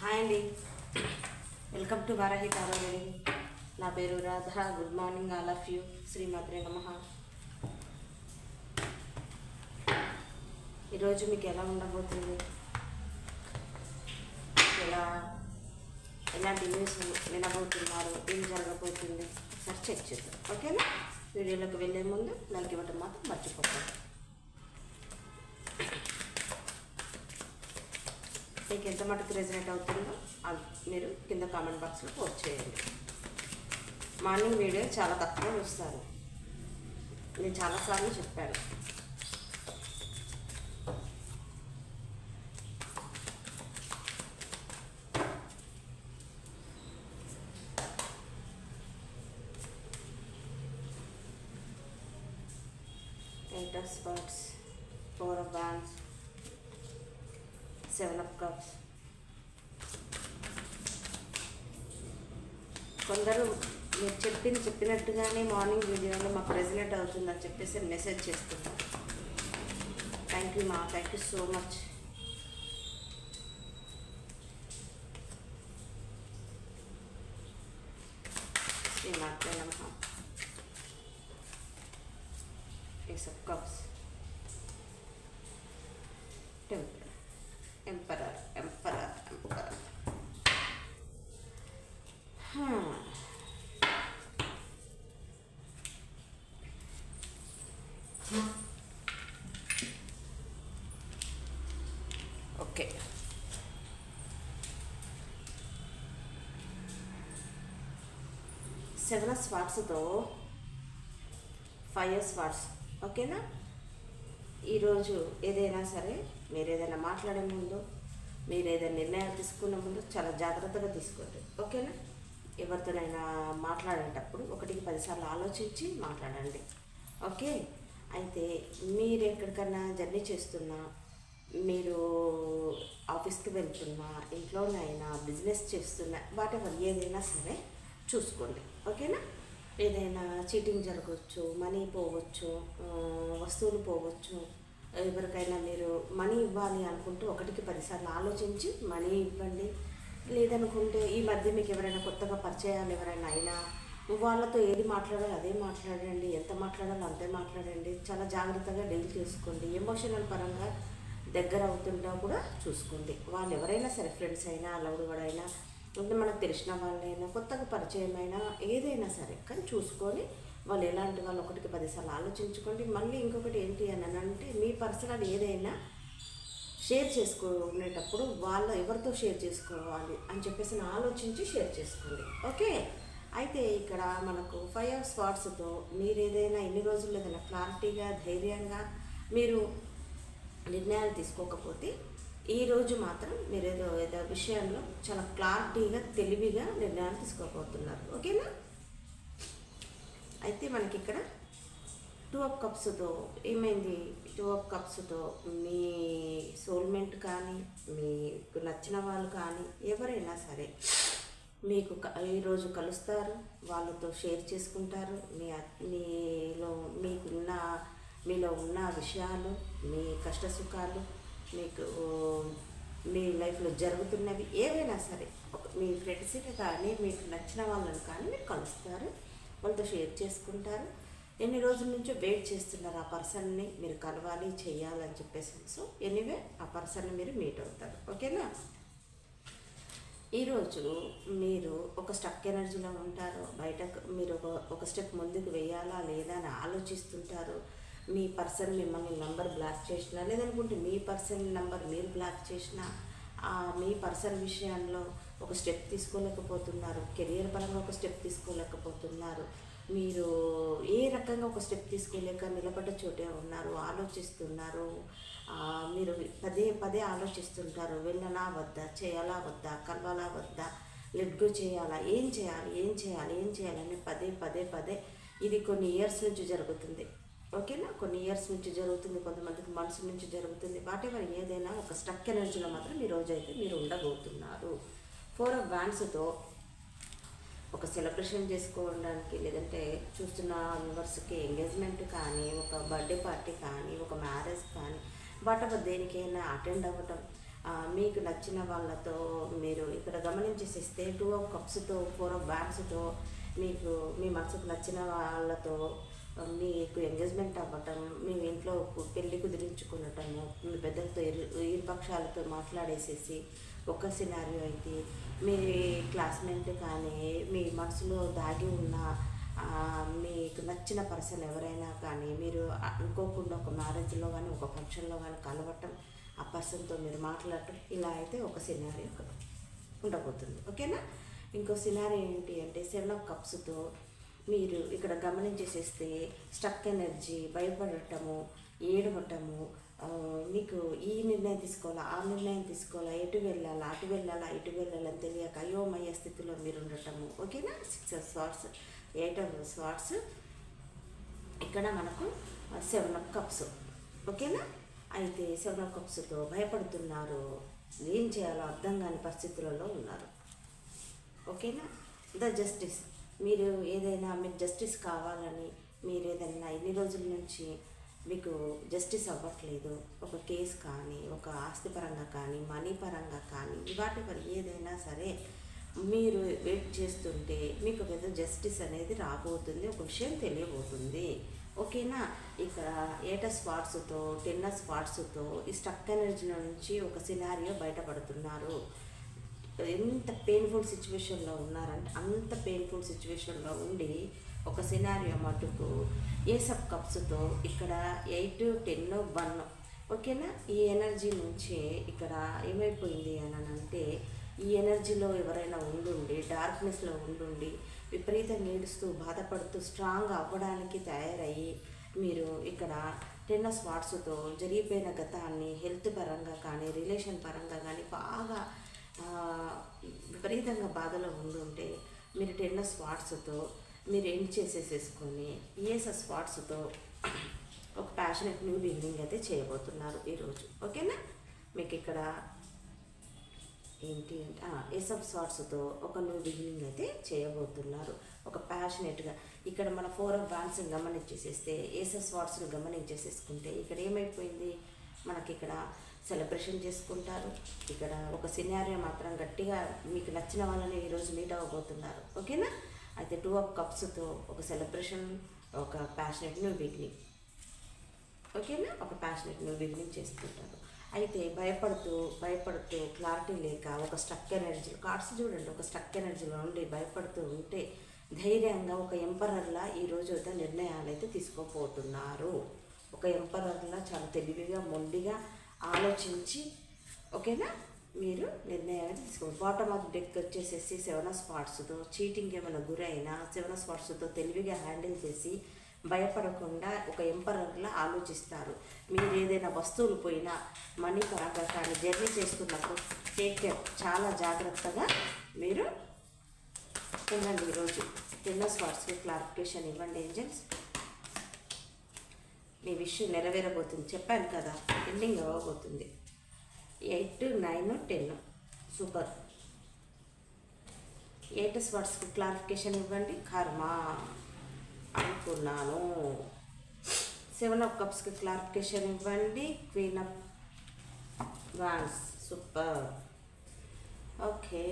Hi అండి. Welcome to Varahi టారోగడి నా పేరు Radha. Good morning all of you. శ్రీమాత్రే నమ. ఈరోజు మీకు ఎలా ఉండబోతుంది? ఎలా ఎలాంటి న్యూస్ వినబోతున్నారు? ఏం జరగబోతుంది? ఒకసారి చెక్ చేద్దాం. ఓకేనా? వీడియోలోకి వెళ్ళే ముందు లైక్ ఇవ్వటం మాత్రం మర్చిపోతాను మీకు ఎంత మటుకు రెజినేట్ అవుతుందో అది మీరు కింద కామెంట్ బాక్స్లో పోస్ట్ చేయండి. మార్నింగ్ వీడియో చాలా తక్కువ చూస్తారు నేను చాలాసార్లు చెప్పాను. Eight of swords four of wands seven of cups కొందరు మీరు చెప్పింది చెప్పినట్టుగానే మార్నింగ్ వీడియోలో మాకు రెజినేట్ అవుతుందని చెప్పేసి మెసేజ్ చేస్తున్నారు. థ్యాంక్ యూ మా thank you so much okay. Seven స్పాట్స్తో five spots ఓకేనా? ఈరోజు ఏదైనా సరే మీరు ఏదైనా మాట్లాడే ముందు మీరు ఏదైనా నిర్ణయాలు తీసుకున్న ముందు చాలా జాగ్రత్తగా తీసుకోండి. ఓకేనా? ఎవరితోనైనా మాట్లాడేటప్పుడు ఒకటికి పదిసార్లు ఆలోచించి మాట్లాడండి. ఓకే? అయితే మీరు ఎక్కడికన్నా జర్నీ చేస్తున్నా మీరు ఆఫీస్కి వెళ్తున్నా ఇంట్లోనైనా బిజినెస్ చేస్తున్నా వాటెవర్ ఏదైనా సరే చూసుకోండి. ఓకేనా? ఏదైనా చీటింగ్ జరగవచ్చు మనీ పోవచ్చు వస్తువులు పోవచ్చు ఎవరికైనా మీరు మనీ ఇవ్వాలి అనుకుంటే ఒకటికి పదిసార్లు ఆలోచించి మనీ ఇవ్వండి. లేదనుకుంటే ఈ మధ్య మీకు ఎవరైనా కొత్తగా పరిచయాలు ఎవరైనా అయినా వాళ్ళతో ఏది మాట్లాడాలో అదే మాట్లాడండి ఎంత మాట్లాడాలో అంతే మాట్లాడండి. చాలా జాగ్రత్తగా డీల్ చేసుకోండి. ఎమోషనల్ పరంగా దగ్గర అవుతుంటా కూడా చూసుకోండి వాళ్ళు ఎవరైనా సరే ఫ్రెండ్స్ అయినా లవ్డ్ వాడైనా అంటే మనకు తెలిసిన వాళ్ళైనా కొత్తగా పరిచయం అయినా ఏదైనా సరే కానీ చూసుకొని వాళ్ళు ఎలాంటి వాళ్ళు ఒకటికి పదిసార్లు ఆలోచించుకోండి. మళ్ళీ ఇంకొకటి ఏంటి అని అంటే మీ పర్సనల్ ఏదైనా షేర్ చేసుకునేటప్పుడు వాళ్ళ ఎవరితో షేర్ చేసుకోవాలి అని చెప్పేసి నేను ఆలోచించి షేర్ చేసుకోండి. ఓకే? అయితే ఇక్కడ మనకు ఫైవ్ ఆఫ్ స్పాట్స్తో మీరు ఏదైనా ఎన్ని రోజులు ఏదైనా క్లారిటీగా ధైర్యంగా మీరు నిర్ణయాలు తీసుకోకపోతే ఈరోజు మాత్రం మీరు ఏదో ఏదో విషయంలో చాలా క్లారిటీగా తెలివిగా నిర్ణయాలు తీసుకోబోతున్నారు. ఓకేనా? అయితే మనకి ఇక్కడ టూ ఆఫ్ కప్స్తో ఏమైంది? టూ ఆఫ్ కప్స్తో మీ సోల్మెంట్ కానీ మీకు నచ్చిన వాళ్ళు కానీ ఎవరైనా సరే మీకు ఈరోజు కలుస్తారు. వాళ్ళతో షేర్ చేసుకుంటారు. మీ మీలో మీకున్న మీలో ఉన్న విషయాలు మీ కష్ట సుఖాలు మీకు మీ లైఫ్లో జరుగుతున్నవి ఏవైనా సరే మీ ఫ్రెండ్స్ని కానీ మీకు నచ్చిన వాళ్ళని కానీ మీరు కలుస్తారు. వాళ్ళతో షేర్ చేసుకుంటారు. ఎన్ని రోజుల నుంచో వెయిట్ చేస్తున్నారు ఆ పర్సన్ని మీరు కలవాలి చేయాలని చెప్పేసి సో ఎనీవే ఆ పర్సన్ని మీరు మీట్ అవుతారు. ఓకేనా? ఈరోజు మీరు ఒక స్టక్ ఎనర్జీలో ఉంటారు. బయటకు మీరు ఒక ఒక స్టెప్ ముందుకు వేయాలా లేదా అని ఆలోచిస్తుంటారు. మీ పర్సన్ మిమ్మల్ని నంబర్ బ్లాక్ చేసినా లేదనుకుంటే మీ పర్సన్ నంబర్ మీరు బ్లాక్ చేసినా ఆ మీ పర్సన్ విషయంలో ఒక స్టెప్ తీసుకోలేకపోతున్నారు కెరియర్ పరంగా ఒక స్టెప్ తీసుకోలేకపోతున్నారు మీరు ఏ రకంగా ఒక స్టెప్ తీసుకోలేక నిలబడ్డ చోటే ఉన్నారు ఆలోచిస్తున్నారు మీరు పదే పదే ఆలోచిస్తుంటారు వెళ్ళనా వద్దా చేయాలా వద్దా కలవాలా వద్దా లెట్ గో చేయాలా ఏం చేయాలి ఏం చేయాలి ఏం చేయాలని పదే పదే పదే ఇది కొన్ని ఇయర్స్ నుంచి జరుగుతుంది. ఓకేనా? కొన్ని ఇయర్స్ నుంచి జరుగుతుంది కొంతమందికి మనసు నుంచి జరుగుతుంది. వాటెవర్ ఏదైనా ఒక స్టక్ ఎనర్జీలో మాత్రం ఈ రోజు అయితే మీరు ఉండబోతున్నారు. ఫోర్ ఆఫ్ వ్యాన్స్తో ఒక సెలబ్రేషన్ చేసుకోవడానికి లేదంటే చూస్తున్న మెంబర్స్కి ఎంగేజ్మెంట్ కానీ ఒక బర్త్డే పార్టీ కానీ ఒక మ్యారేజ్ కానీ వాటెవర్ దేనికైనా అటెండ్ అవ్వటం మీకు నచ్చిన వాళ్ళతో మీరు ఇక్కడ గమనించేసిస్తే టూ ఆఫ్ కప్స్తో ఫోర్ ఆఫ్ బ్యాగ్స్తో మీకు మీ మనసుకు నచ్చిన వాళ్ళతో మీకు ఎంగేజ్మెంట్ అవ్వటం మీ ఇంట్లో పెళ్ళి కుదిరించుకునటము మీ పెద్దలతో ఇరు ఇరు పక్షాలతో మాట్లాడేసేసి ఒక సినారియో అయితే మీ క్లాస్మేట్ కానీ మీ మనసులో దాగి ఉన్న మీకు నచ్చిన పర్సన్ ఎవరైనా కానీ మీరు అనుకోకుండా ఒక మ్యారేజ్లో కానీ ఒక ఫంక్షన్లో కానీ కలవటం ఆ పర్సన్తో మీరు మాట్లాడటం ఇలా అయితే ఒక సినారియో ఉండబోతుంది. ఓకేనా? ఇంకో సినారీ ఏంటి అంటే సెవెన్ ఆఫ్ కప్స్తో మీరు ఇక్కడ గమనించేసేస్తే స్టక్ ఎనర్జీ భయపడటము ఏడవటము మీకు ఈ నిర్ణయం తీసుకోవాలా ఆ నిర్ణయం తీసుకోవాలా ఎటు వెళ్ళాలా అటు వెళ్ళాలా ఇటు వెళ్ళాలని తెలియక అయోమయ స్థితిలో మీరు ఉండటము. ఓకేనా? Six of swords eight of swords ఇక్కడ మనకు సెవెన్ ఆఫ్ కప్స్ ఓకేనా? అయితే సెవెన్ ఆఫ్ కప్స్తో భయపడుతున్నారు. ఏం చేయాలో అర్థం కాని పరిస్థితులలో ఉన్నారు. ఓకేనా? ద జస్టిస్ మీరు ఏదైనా మీకు జస్టిస్ కావాలని మీరు ఏదైనా ఇన్ని రోజుల నుంచి మీకు జస్టిస్ అవ్వట్లేదు. ఒక కేసు కానీ ఒక ఆస్తి పరంగా కానీ మనీ పరంగా కానీ వాటి పరి ఏదైనా సరే మీరు వెయిట్ చేస్తుంటే మీకు పెద్ద జస్టిస్ అనేది రాబోతుంది. ఒక విషయం తెలియబోతుంది. ఓకేనా ఇక్కడ ఏట స్పాట్స్తో టెన్నర్ స్పాట్స్తో ఈ స్టక్ ఎనర్జీ నుంచి ఒక సినారియో బయటపడుతున్నారు. ఎంత పెయిన్ఫుల్ సిచ్యువేషన్లో ఉన్నారంటే అంత పెయిన్ఫుల్ సిచ్యువేషన్లో ఉండి ఒక సినారియో మటుకు ఏ సబ్ కప్స్తో ఇక్కడ ఎయిట్ టెన్ వన్ ఓకేనా? ఈ ఎనర్జీ నుంచి ఇక్కడ ఏమైపోయింది అని అంటే ఈ ఎనర్జీలో ఎవరైనా ఉండుండి డార్క్నెస్లో ఉండుండి విపరీతంగా ఏడుస్తూ బాధపడుతూ స్ట్రాంగ్ అవ్వడానికి తయారయ్యి మీరు ఇక్కడ టెన్నస్ స్పాట్స్తో జరిగిపోయిన గతాన్ని హెల్త్ పరంగా కానీ రిలేషన్ పరంగా కానీ బాగా విపరీతంగా బాధలో ఉండుంటే మీరు టెన్న స్పాట్స్తో మీరు ఎండ్ చేసేసేసుకొని ఏస స్పాట్స్తో ఒక ప్యాషనెట్ న్యూ బిగినింగ్ అయితే చేయబోతున్నారు ఈరోజు. ఓకేనా? మీకు ఇక్కడ ఏంటి అంటే ఏస్ ఆఫ్ ఒక న్యూ బిగినింగ్ అయితే చేయబోతున్నారు. ఒక ప్యాషనెట్గా ఇక్కడ మన ఫోర్ ఆఫ్ బ్యాన్స్ని గమనించేసేస్తే ఏస ఆఫ్ స్వాట్స్ని గమనించేసేసుకుంటే ఇక్కడ ఏమైపోయింది? మనకి ఇక్కడ సెలబ్రేషన్ చేసుకుంటారు. ఇక్కడ ఒక సినారియో మాత్రం గట్టిగా మీకు నచ్చిన వాళ్ళని ఈరోజు మీట్ అవ్వబోతున్నారు. ఓకేనా? అయితే టూ ఆఫ్ కప్స్తో ఒక సెలబ్రేషన్ ఒక ప్యాషనెట్ న్యూ బిగినింగ్ ఓకేనా? ఒక ప్యాషనెట్ న్యూ బిగినింగ్ చేసుకుంటారు. అయితే భయపడుతూ భయపడుతూ క్లారిటీ లేక ఒక స్టక్ ఎనర్జీ కార్డ్స్ చూడండి ఒక స్టక్ ఎనర్జీలో ఉండి భయపడుతూ ఉంటే ధైర్యంగా ఒక ఎంపరర్లా ఈరోజు అయితే నిర్ణయాలు అయితే తీసుకోపోతున్నారు ఒక ఎంపరర్లా చాలా తెలివిగా మొండిగా ఆలోచించి ఓకేనా? మీరు నిర్ణయాలు తీసుకో బాటమ్ ఆఫ్ డెక్ వచ్చేసేసి సెవెన్ స్పాట్స్తో చీటింగ్ ఏమైనా గురైనా సెవెన్ స్పాట్స్తో తెలివిగా హ్యాండిల్ చేసి భయపడకుండా ఒక ఎంపరర్లా ఆలోచిస్తారు. మీరు ఏదైనా వస్తువులు పోయినా మనీ పరంగా కానీ జర్నీ చేస్తున్నప్పుడు టేక్ కేర్ చాలా జాగ్రత్తగా మీరు ఉండండి ఈరోజు. చిన్న స్పాట్స్కి క్లారిఫికేషన్ ఇవ్వండి ఏంజల్స్ మీ విషయం నెరవేరబోతుంది. చెప్పాను కదా ఎండింగ్ అవ్వబోతుంది. Eight nine ten. Super. Eight స్పాట్స్కి clarification ఇవ్వండి. కర్మ అనుకున్నాను. సెవెన్ ఆఫ్ కప్స్కి క్లారిఫికేషన్ ఇవ్వండి. Queen of wands. Super. Okay.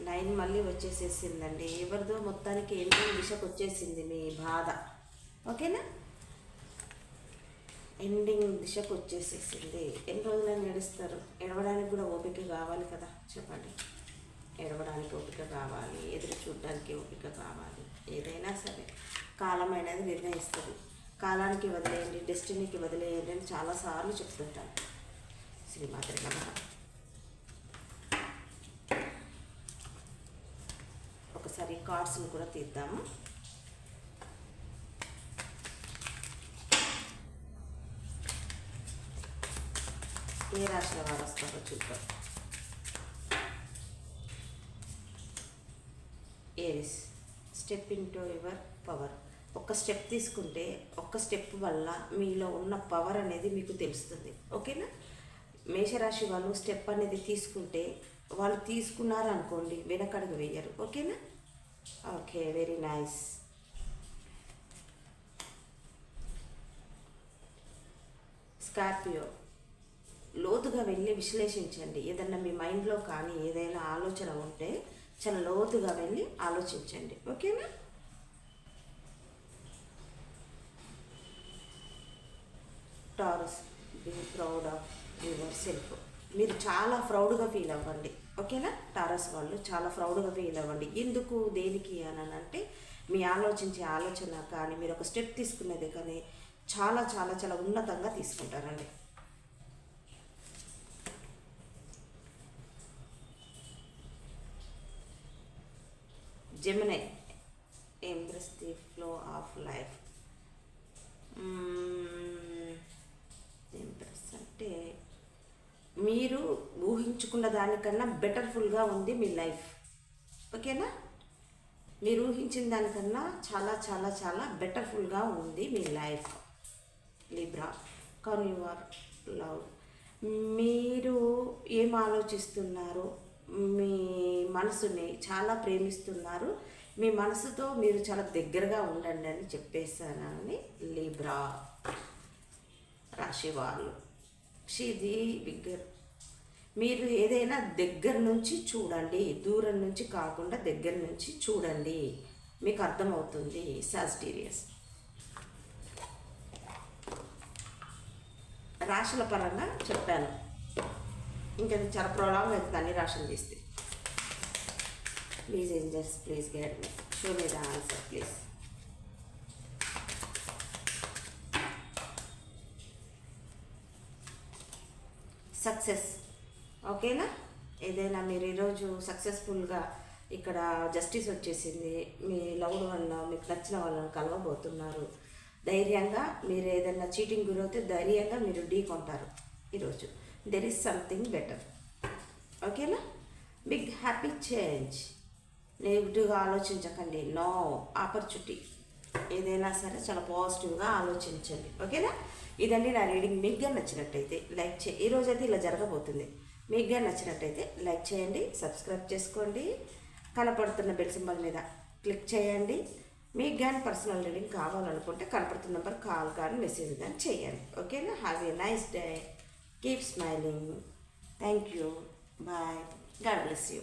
Nine మళ్ళీ వచ్చేసేసిందండి. ఎవరిదో మొత్తానికి ఎన్నో దిశకు వచ్చేసింది మీ బాధ. ఓకేనా? ఎండింగ్ దిశకు వచ్చేసేసింది. ఎన్ని రోజులని ఏడుస్తారు. ఎడవడానికి కూడా ఓపిక కావాలి కదా. చెప్పండి. ఎడవడానికి ఓపిక కావాలి. ఎదురు చూడడానికి ఓపిక కావాలి. ఏదైనా సరే. కాలం అనేది నిర్ణయిస్తుంది. కాలానికి వదిలేయండి డెస్టినీకి వదిలేయండి అని చాలాసార్లు చెప్తుంటాను. శ్రీమాత్రి నమ ఒకసారి కార్డ్స్ని కూడా తీద్దాము. ఏ రాశుల వారు వస్తారో చూద్దాం. Aries step into your power ఒక్క స్టెప్ తీసుకుంటే ఒక్క స్టెప్ వల్ల మీలో ఉన్న పవర్ అనేది మీకు తెలుస్తుంది. ఓకేనా మేషరాశి వాళ్ళు స్టెప్ అనేది తీసుకుంటే వాళ్ళు తీసుకున్నారు అనుకోండి వెనకడుగు వేయరు. ఓకేనా ఓకే వెరీ నైస్ స్కార్పియో లోతుగా వెళ్ళి విశ్లేషించండి. ఏదన్నా మీ మైండ్లో కానీ ఏదైనా ఆలోచన ఉంటే చాలా లోతుగా వెళ్ళి ఆలోచించండి. ఓకేనా? Taurus be proud of yourself. మీరు చాలా ప్రౌడ్గా ఫీల్ అవ్వండి. ఓకేనా? టారస్ వాళ్ళు చాలా ప్రౌడ్గా ఫీల్ అవ్వండి. ఎందుకు దేనికి అని అంటే మీ ఆలోచించే ఆలోచన కానీ మీరు ఒక స్టెప్ తీసుకునేది కానీ చాలా చాలా చాలా ఉన్నతంగా తీసుకుంటారండి. Gemini embrace the flow of life embrace అంటే మీరు ఊహించుకున్న దానికన్నా బెటర్ఫుల్గా ఉంది మీ లైఫ్. ఓకేనా? మీరు ఊహించిన దానికన్నా చాలా చాలా చాలా బెటర్ఫుల్గా ఉంది మీ life. Libra con your love మీరు ఏం ఆలోచిస్తున్నారు మీ మనసుని చాలా ప్రేమిస్తున్నారు. మీ మనసుతో మీరు చాలా దగ్గరగా ఉండండి అని చెప్పేసానని లిబ్రా రాశివాళ్ళు ఇది బిగ్గర్. మీరు ఏదైనా దగ్గర నుంచి చూడండి దూరం నుంచి కాకుండా దగ్గర నుంచి చూడండి. మీకు అర్థమవుతుంది సాజిటీరియస్ రాశుల పరంగా చెప్పాను. ఇంకా ఇది చాలా ప్రొలాంగ్ అయితే అన్ని రాశులు తీస్తే please angers please guide me show me the answer please success ఓకేనా ఏదైనా మీరు ఈరోజు సక్సెస్ఫుల్గా ఇక్కడ జస్టిస్ వచ్చేసింది మీ లవ్డ్ వల్ల మీకు నచ్చిన వాళ్ళని కలవబోతున్నారు. ధైర్యంగా మీరు ఏదైనా చీటింగ్ గురవుతే ధైర్యంగా మీరు ఢీ కొంటారు ఈరోజు దెర్ ఈస్ సంథింగ్ బెటర్ ఓకేనా బిగ్ హ్యాపీ చేంజ్ నెగిటివ్గా ఆలోచించకండి. నో ఆపర్చునిటీ ఏదైనా సరే చాలా పాజిటివ్గా ఆలోచించండి. ఓకేనా ఇదండి నా రీడింగ్ మీకు నచ్చినట్టయితే లైక్ చే ఈ అయితే ఇలా జరగబోతుంది. మీకు నచ్చినట్టయితే లైక్ చేయండి సబ్స్క్రైబ్ చేసుకోండి. కనపడుతున్న బెల్ సింబల్ మీద క్లిక్ చేయండి. మీకు కానీ పర్సనల్ రీడింగ్ కావాలనుకుంటే కనపడుతున్న నెంబర్ కాల్ కానీ మెసేజ్ కానీ చేయండి. ఓకేనా have a nice day Keep smiling. Thank you. Bye. God bless you.